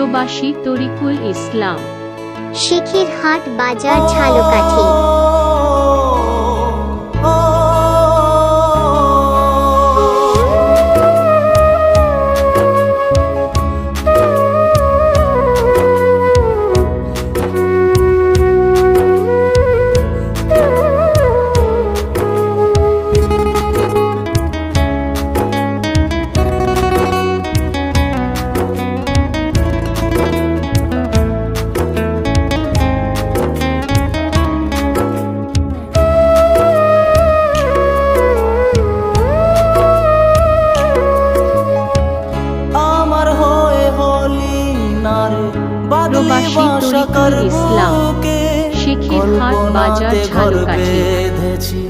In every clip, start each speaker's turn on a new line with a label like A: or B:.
A: প্রবাসী তরিকুল ইসলাম।
B: শিখির হাট বাজার ঝালকাঠি।
A: প্রবাসী
C: বাসা
A: তরিকুল ইসলাম, শিখির হাট বাজার ঝালকাঠি।
C: বেঁধেছি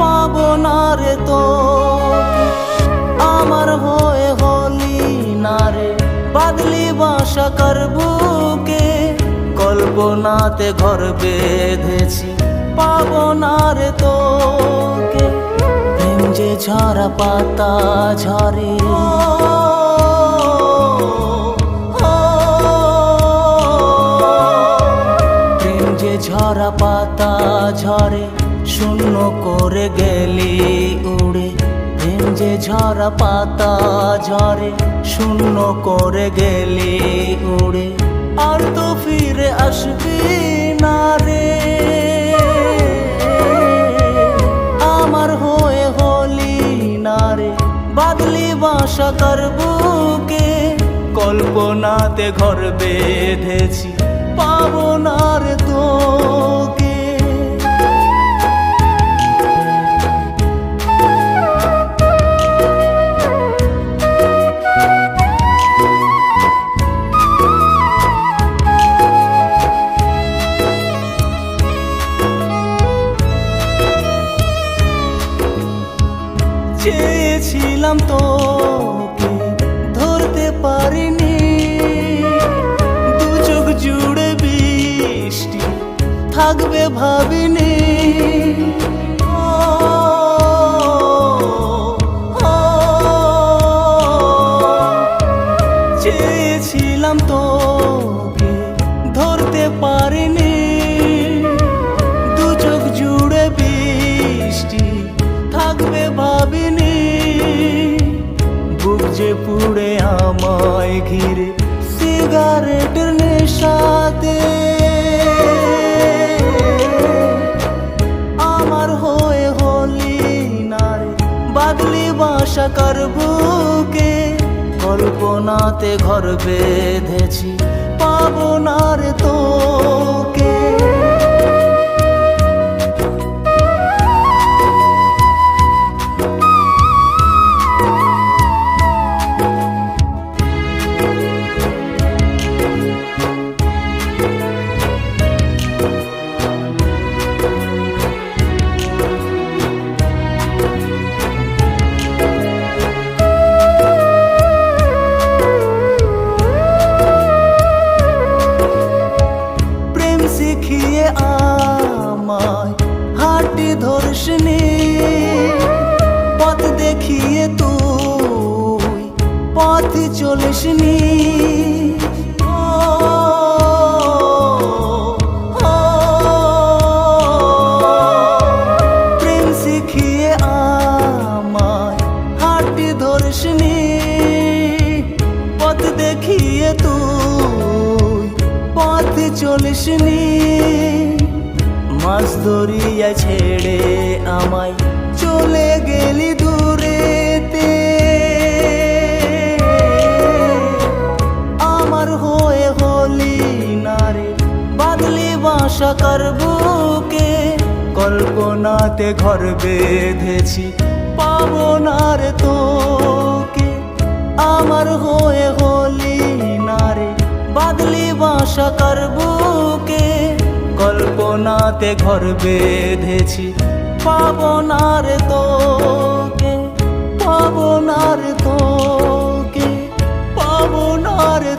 C: পাবো না রে তো আমার হয়ে হলি নারে। বাদলি বাসা করবুকে কল্পনাতে ঘর বেঁধেছি। পাবো না রে তোকে ঝরা পাতা ঝরে ঝরা পাতা ঝরে, শূন্য করে গেলি উড়ে। প্রেম যে ঝরা পাতা ঝরে, শূন্য করে গেলি উড়ে। আর তো ফিরে আসবি না রে। আমার হয়ে হলি না রে। বাদলি বাসা করবুকে কল্পনাতে ঘর বেঁধেছি। পাবো চেয়েছিলাম তো ধরতে পারিনি। দু চোখ জুড়ে বৃষ্টি থাকবে ভাবিনি। বুক যে পুড়ে আমায় ঘিরে সিগারেটের নেশাতে। আমার হয়ে হলি নারে, বাদলি বাসা করবুকে কল্পনাতে ঘর বেঁধেছি, পাবো না রে তোকে দেখিয়ে তুই পথ চলিসনি। প্রেম শিখিয়ে হাটি পথ দেখিয়ে মাছ ধরিয়া ছেড়ে আমায় চলে গেলি দূরেতে সাকার বুকে কল্পনাতে ঘর বেঁধেছি পাবো না রে তোকে। আমার হয়ে হলি না রে বাদলি বাসা কার কে কল্পনাতে ঘর বেঁধেছি পাবো না রে তোকে পাবো না রে তোকে পাবো না রে